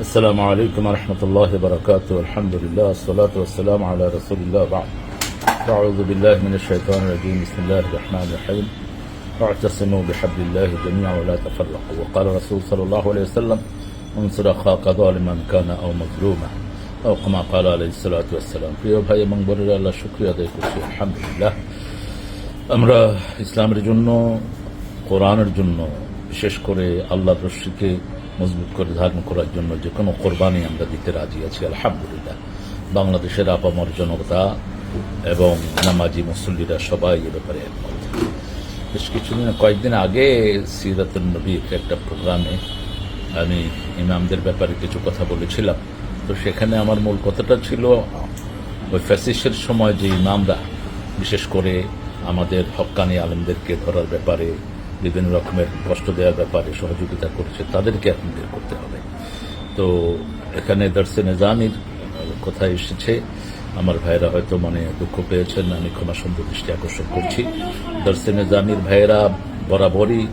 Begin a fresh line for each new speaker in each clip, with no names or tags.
السلام عليكم ورحمة الله وبركاته الحمد لله الصلاة والسلام على رسول الله بعد أعوذ بالله من الشيطان الرجيم بسم الله الرحمن الرحيم واعتصموا بحبل الله جميعا ولا تفرقوا وقال رسول صلى الله عليه وسلم انصر أخاك ظالما كان أو مظلوما أو كما قال عليه الصلاة والسلام প্রিয় ভাই এবং বোনেরা আল্লাহ শুক্রিয়া আদায় করছি আলহামদুলিল্লাহ আমরা ইসলামের জন্য কোরআনের জন্য বিশেষ করে আল্লাহর রশ্মিকে মজবুত করে ধারণ করার জন্য যে কোনো কোরবানি আমরা দিতে রাজি আছি, আলহামদুলিল্লাহ। বাংলাদেশের আপামর জনতা এবং নামাজি মুসল্লিরা সবাই এ ব্যাপারে একমত। বেশ কিছুদিন, কয়েকদিন আগে সিরাতুল নবীর একটা প্রোগ্রামে আমি ইমামদের ব্যাপারে কিছু কথা বলেছিলাম। তো সেখানে আমার মূল কথাটা ছিল, ওই ফ্যাসিসের সময় যে ইমামরা, বিশেষ করে আমাদের হক্কানি আলমদেরকে ধরার ব্যাপারে বিভিন্ন রকমের কষ্ট দেওয়ার ব্যাপারে সহযোগিতা করেছে, তাদেরকে এখন বের করতে হবে। তো এখানে দর্শে নিজামির কথা এসেছে। আমার ভাইয়েরা হয়তো মনে দুঃখ পেয়েছেন, আমি ক্ষমা সুন্দর দৃষ্টি আকর্ষণ করছি। দর্শে নিজামির ভাইয়েরা বরাবরই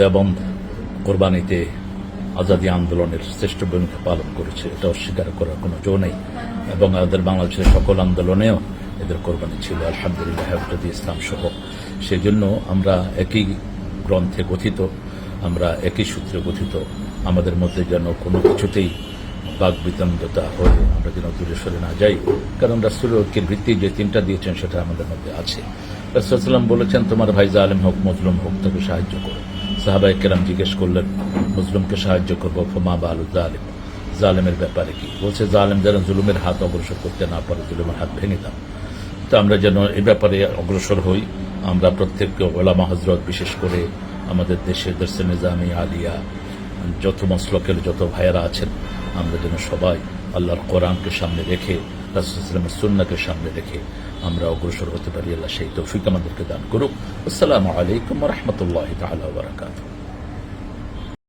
দেবন্ধ কোরবানিতে আজাদী আন্দোলনের শ্রেষ্ঠ ভূমিকা পালন করেছে, এটা অস্বীকার করার কোনো জো নেই। এবং আমাদের বাংলাদেশের সকল আন্দোলনেও এদের কোরবানি ছিল, আলহামদুলিল্লাহ ইসলাম সহ সেই জন্য আমরা একই গ্রন্থে গঠিত, আমরা একই সূত্রে গঠিত। আমাদের মধ্যে যেন কোনো কিছুতেই বাক বিতণ্ডতা হয়ে আমরা যেন দূরে সরে না যাই, কারণ রাসুল ঐক্যের ভিত্তি যে তিনটা দিয়েছেন সেটা আমাদের মধ্যে আছে। রাসুলাম বলেছেন, তোমার ভাই জালেম হোক, মজলুম হোক, তাকে সাহায্য করো। সাহাবাই কেরাম জিজ্ঞেস করলেন, মজলুমকে সাহায্য করব? ফমা বা আলু জালেম। জালেমের ব্যাপারে কি? বলছে, জালেম যেন জুলুমের হাত অগ্রসর করতে না পারে, জুলুমের হাত ভেঙে দাও। তো আমরা যেন এ ব্যাপারে অগ্রসর হই আমরা প্রত্যেককে ওলামা হজরত বিশেষ করে আমাদের দেশের দর্শে নিজামি আলিয়া, যত মসলকের যত ভাইয়েরা আছেন, আমরা যেন সবাই আল্লাহর কোরআনকে সামনে রেখে রাসুলামের সুন্নাকে সামনে রেখে আমরা অগ্রসর হতে পারি। আল্লাহ সেই তৌফিক আমাদেরকে দান করুক। আসসালামু আলাইকুম রহমতুল্লাহ তালা বারাকাতুহ।